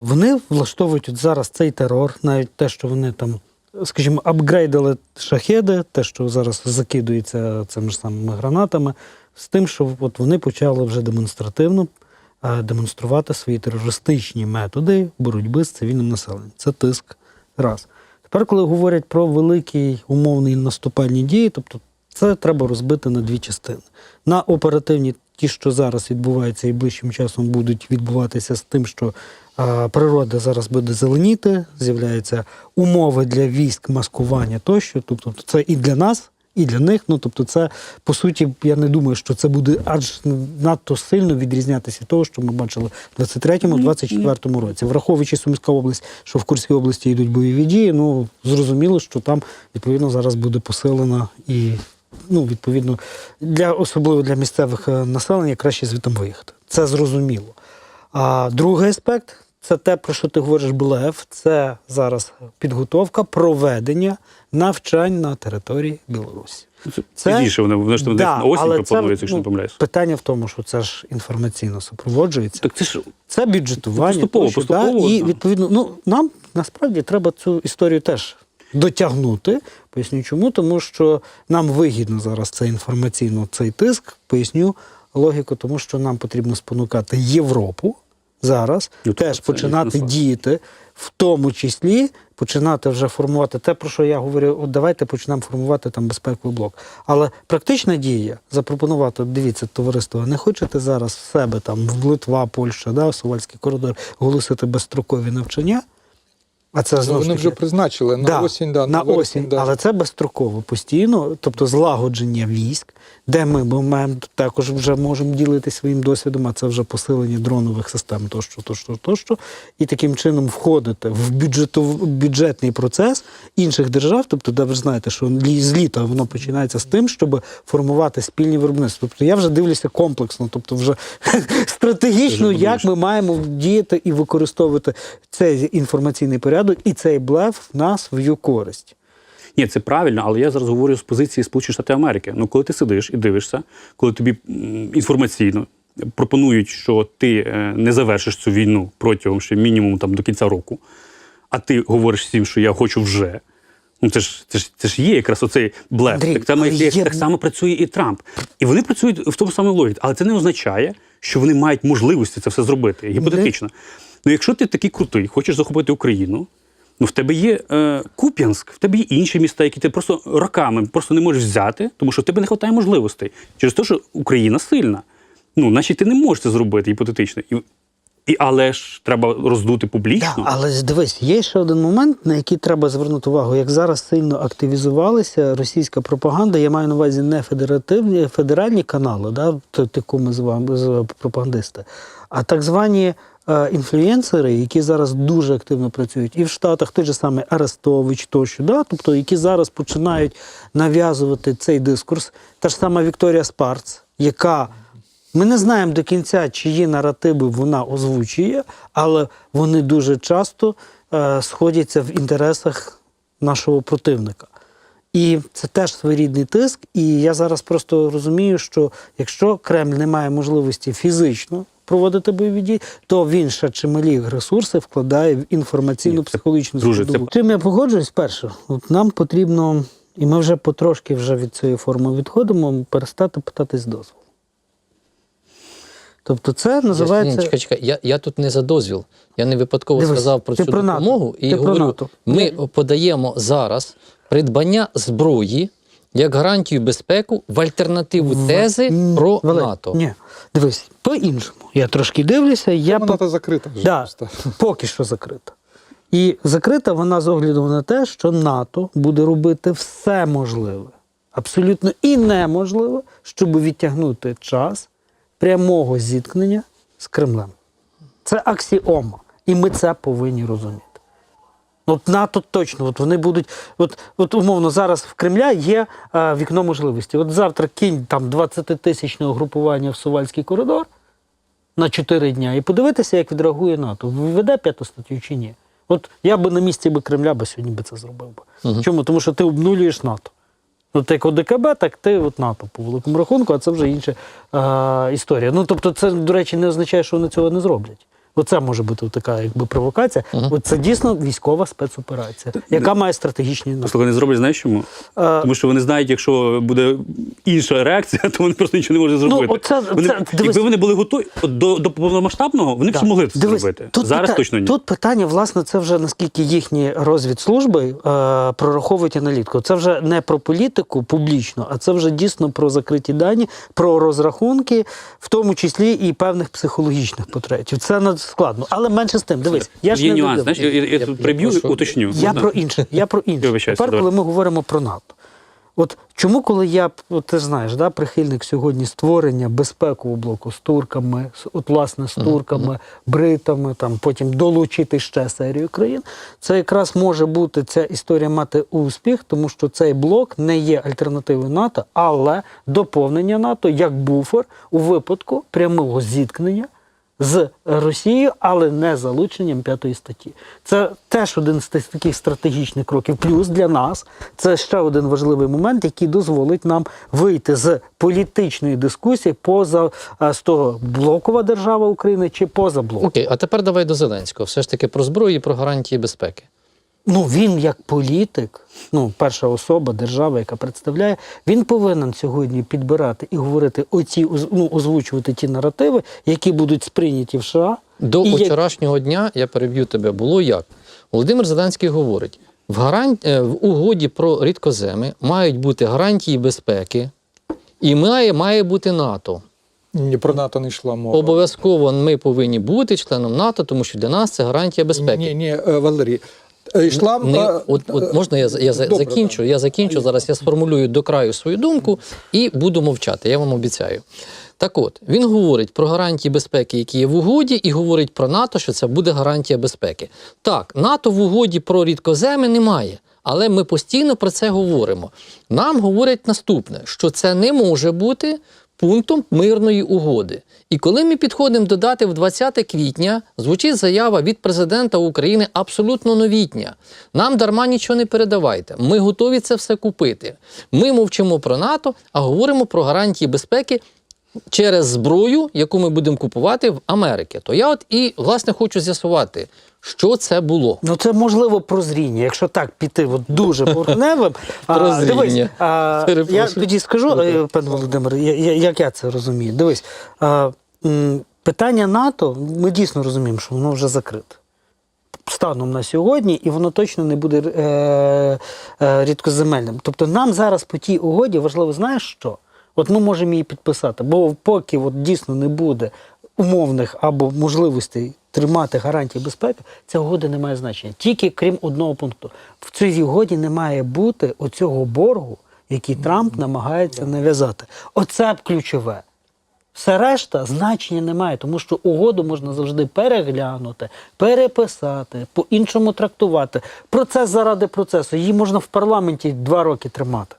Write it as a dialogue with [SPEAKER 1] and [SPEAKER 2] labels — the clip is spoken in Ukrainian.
[SPEAKER 1] Вони влаштовують от зараз цей терор, навіть те, що вони там, скажімо, апгрейдили шахеди, те, що зараз закидується цими ж самими гранатами, з тим, що от вони почали вже демонстративно е, демонструвати свої терористичні методи боротьби з цивільним населенням. Це тиск раз. Тепер, коли говорять про великі умовні наступальні дії, тобто це треба розбити на дві частини. На оперативні, ті, що зараз відбуваються і ближчим часом будуть відбуватися з тим, що природа зараз буде зеленіти, з'являються умови для військ маскування тощо. Тобто це і для нас, і для них. Ну тобто, це по суті, я не думаю, що це буде аж надто сильно відрізнятися від того, що ми бачили в 23-24 році. Враховуючи Сумська область, що в Курській області йдуть бойові дії, ну зрозуміло, що там відповідно зараз буде посилена і. Ну, відповідно, для особливо для місцевих е, населення краще звідти виїхати. Це зрозуміло. А другий аспект це те, про що ти говориш, БЛЕФ. Це зараз підготовка проведення навчань на території Білорусі.
[SPEAKER 2] Це пізніше вони, вони ж там десь на осінь пропонується, якщо
[SPEAKER 1] ну,
[SPEAKER 2] не помиляюсь.
[SPEAKER 1] Питання в тому, що це ж інформаційно супроводжується.
[SPEAKER 2] Так це ж
[SPEAKER 1] Це бюджетування.
[SPEAKER 2] Поступово,
[SPEAKER 1] тощо,
[SPEAKER 2] поступово,
[SPEAKER 1] да? І відповідно, ну нам насправді треба цю історію теж дотягнути. Поясню чому, тому що нам вигідно зараз це інформаційно цей тиск. Поясню логіку, тому що нам потрібно спонукати Європу зараз
[SPEAKER 2] Ну,
[SPEAKER 1] теж починати діяти, в тому числі починати вже формувати те, про що я говорю. От давайте почнемо формувати там безпековий блок. Але практична дія запропонувати, дивіться, товариство, не хочете зараз в себе там в Литва, Польща, да, Сувальський коридор оголосити безстрокові навчання. А це знову
[SPEAKER 3] Вони вже призначили на осінь, да,
[SPEAKER 1] на
[SPEAKER 3] вересень,
[SPEAKER 1] осінь,
[SPEAKER 3] да.
[SPEAKER 1] але це безстроково постійно, тобто злагодження військ, де ми маємо також вже можемо ділитися своїм досвідом, а це вже посилення дронових систем, тощо, тощо, тощо, і таким чином входити в бюджетов, бюджетний процес інших держав, тобто, де ви знаєте, що з літа воно починається з тим, щоб формувати спільні виробництва. Тобто я вже дивлюся комплексно, тобто вже стратегічно, як ми маємо діяти і використовувати цей інформаційний порядок і цей блеф в нас в її користь.
[SPEAKER 2] Ні, це правильно, але я зараз говорю з позиції Сполучених Штатів Америки. Ну, коли ти сидиш і дивишся, коли тобі інформаційно пропонують, що ти е, не завершиш цю війну протягом ще мінімум там до кінця року, а ти говориш всім, що я хочу вже. Ну, це ж це ж це ж є якраз оцей блеф.
[SPEAKER 1] Андрій,
[SPEAKER 2] так, само, як,
[SPEAKER 1] є-
[SPEAKER 2] так само працює і Трамп. І вони працюють в тому самому логіці, але це не означає, що вони мають можливості це все зробити. Гіпотетично. Ну, якщо ти такий крутий, хочеш захопити Україну, ну в тебе є е, Куп'янськ, в тебе є інші міста, які ти просто роками просто не можеш взяти, тому що в тебе не вистачає можливостей. Через те, що Україна сильна. Ну, значить, ти не можеш це зробити гіпотетично. І, і, але ж треба роздути публічно.
[SPEAKER 1] Да, але дивись, є ще один момент, на який треба звернути увагу. Як зараз сильно активізувалася російська пропаганда, я маю на увазі не федеративні, федеральні канали, да, таку ми з вами пропагандисти, а так звані е, інфлюєнсери, які зараз дуже активно працюють і в Штатах, той же самий Арестович тощо, да, тобто які зараз починають нав'язувати цей дискурс. Та ж сама Вікторія Спарц, яка ми не знаємо до кінця, чиї наративи вона озвучує, але вони дуже часто е, сходяться в інтересах нашого противника. І це теж своєрідний тиск. І я зараз просто розумію, що якщо Кремль не має можливості фізично проводити бойові дії, то він ще чималі ресурси вкладає в інформаційну психологічну
[SPEAKER 2] друже, це-
[SPEAKER 1] Чим я погоджуюсь, перше, от нам потрібно, і ми вже потрошки вже від цієї форми відходимо, перестати питатись дозволу. Тобто це називається.
[SPEAKER 4] Ні, чекай, чекай. Я, я тут не за дозвіл. Я не випадково
[SPEAKER 1] Дивись,
[SPEAKER 4] сказав про цю
[SPEAKER 1] про НАТО.
[SPEAKER 4] допомогу і
[SPEAKER 1] Ти про НАТО.
[SPEAKER 4] ми подаємо зараз придбання зброї як гарантію безпеку в альтернативу тези
[SPEAKER 1] М,
[SPEAKER 4] про
[SPEAKER 1] Валерій,
[SPEAKER 4] НАТО.
[SPEAKER 1] Ні, дивись, по-іншому. Я трошки дивлюся, я
[SPEAKER 3] Вона
[SPEAKER 1] по...
[SPEAKER 3] та закрита вже
[SPEAKER 1] да, поки що закрита. І закрита вона з огляду на те, що НАТО буде робити все можливе, абсолютно і неможливе, щоб відтягнути час прямого зіткнення з Кремлем. Це аксіома. І ми це повинні розуміти. От НАТО точно, от вони будуть, от, от умовно, зараз в Кремля є е, вікно можливості. От завтра кінь там 20-тисячне угрупування в Сувальський коридор на 4 дня і подивитися, як відреагує НАТО. Введе п'яту статтю чи ні? От я би на місці би Кремля би сьогодні би це зробив би. Чому? Тому що ти обнулюєш НАТО. От як ОДКБ, так ти от НАТО по великому рахунку, а це вже інша е, історія. Ну тобто, це, до речі, не означає, що вони цього не зроблять. Оце може бути така якби провокація. От це дійсно військова спецоперація, яка має стратегічні наслідки.
[SPEAKER 2] Послухай, не зроблять, знаєш чому?
[SPEAKER 1] Е,
[SPEAKER 2] Тому що вони знають, якщо буде інша реакція, то вони просто нічого не можуть зробити.
[SPEAKER 1] Ну, оце-
[SPEAKER 2] вони,
[SPEAKER 1] це- дивись-
[SPEAKER 2] якби вони були готові до, до повномасштабного, вони б ще могли це
[SPEAKER 1] Дивись,
[SPEAKER 2] зробити.
[SPEAKER 1] Тут
[SPEAKER 2] Зараз
[SPEAKER 1] пита-
[SPEAKER 2] точно ні.
[SPEAKER 1] Тут питання, власне, це вже наскільки їхні розвідслужби е, прораховують аналітику. Це вже не про політику публічно, а це вже дійсно про закриті дані, про розрахунки, в тому числі і певних психологічних потребів. Це не складно. Але менше з тим, дивись, я ж
[SPEAKER 2] Є
[SPEAKER 1] не
[SPEAKER 2] нюанс, знаєш, я, я, я
[SPEAKER 4] Я-
[SPEAKER 2] тут приб'ю і уточню.
[SPEAKER 1] Я
[SPEAKER 2] Можна?
[SPEAKER 1] про інше. Я про інше. Тепер,
[SPEAKER 2] давай.
[SPEAKER 1] коли ми говоримо про НАТО. От чому, коли я от ти ж знаєш, да, прихильник сьогодні створення безпекового блоку з турками, з- от власне з турками, бритами, там потім долучити ще серію країн, це якраз може бути ця історія мати успіх, тому що цей блок не є альтернативою НАТО, але доповнення НАТО як буфер у випадку прямого зіткнення з Росією, але не залученням п'ятої статті. Це теж один з таких стратегічних кроків. Плюс для нас це ще один важливий момент, який дозволить нам вийти з політичної дискусії поза е, з того блокова держава України чи поза блок.
[SPEAKER 4] Окей, а тепер давай до Зеленського. Все ж таки про зброю і про гарантії безпеки.
[SPEAKER 1] Ну він як політик, ну перша особа держави, яка представляє, він повинен сьогодні підбирати і говорити оці ну, озвучувати ті наративи, які будуть сприйняті в США.
[SPEAKER 4] До
[SPEAKER 1] і як-
[SPEAKER 4] вчорашнього дня я переб'ю тебе. Було як? Володимир Зеленський говорить: в, гаран... е, в угоді про рідкоземи мають бути гарантії безпеки, і має, має бути НАТО.
[SPEAKER 3] Ні, про НАТО не йшла мова.
[SPEAKER 4] Обов'язково ми повинні бути членом НАТО, тому що для нас це гарантія безпеки.
[SPEAKER 3] Ні, ні, е, Валерій. Е, Йшла,
[SPEAKER 4] Не,
[SPEAKER 3] е,
[SPEAKER 4] от, от можна я, я
[SPEAKER 3] Добре,
[SPEAKER 4] закінчу? Я закінчу зараз. Я сформулюю до краю свою думку і буду мовчати. Я вам обіцяю. Так от він говорить про гарантії безпеки, які є в угоді, і говорить про НАТО, що це буде гарантія безпеки. Так, НАТО в угоді про рідкоземи немає. Але ми постійно про це говоримо. Нам говорять наступне: що це не може бути пунктом мирної угоди. І коли ми підходимо до дати в 20 квітня, звучить заява від президента України абсолютно новітня. Нам дарма нічого не передавайте. Ми готові це все купити. Ми мовчимо про НАТО, а говоримо про гарантії безпеки через зброю, яку ми будемо купувати в Америки. То я от і власне хочу з'ясувати, що це було.
[SPEAKER 1] Ну, це можливо прозріння. Якщо так піти от дуже поверхневим. а, Дивись, а, я тоді скажу, е, пане Володимир, я- я- як я це розумію. Дивись, а, м, питання НАТО, ми дійсно розуміємо, що воно вже закрите. Станом на сьогодні, і воно точно не буде е, е, рідкоземельним. Тобто нам зараз по тій угоді важливо, знаєш що? От ми можемо її підписати, бо поки от дійсно не буде умовних або можливостей тримати гарантії безпеки, ця угода не має значення. Тільки крім одного пункту. В цій угоді не має бути оцього боргу, який Трамп намагається нав'язати. Оце б ключове. Все решта значення немає, тому що угоду можна завжди переглянути, переписати, по-іншому трактувати. Процес заради процесу. Її можна в парламенті два роки тримати.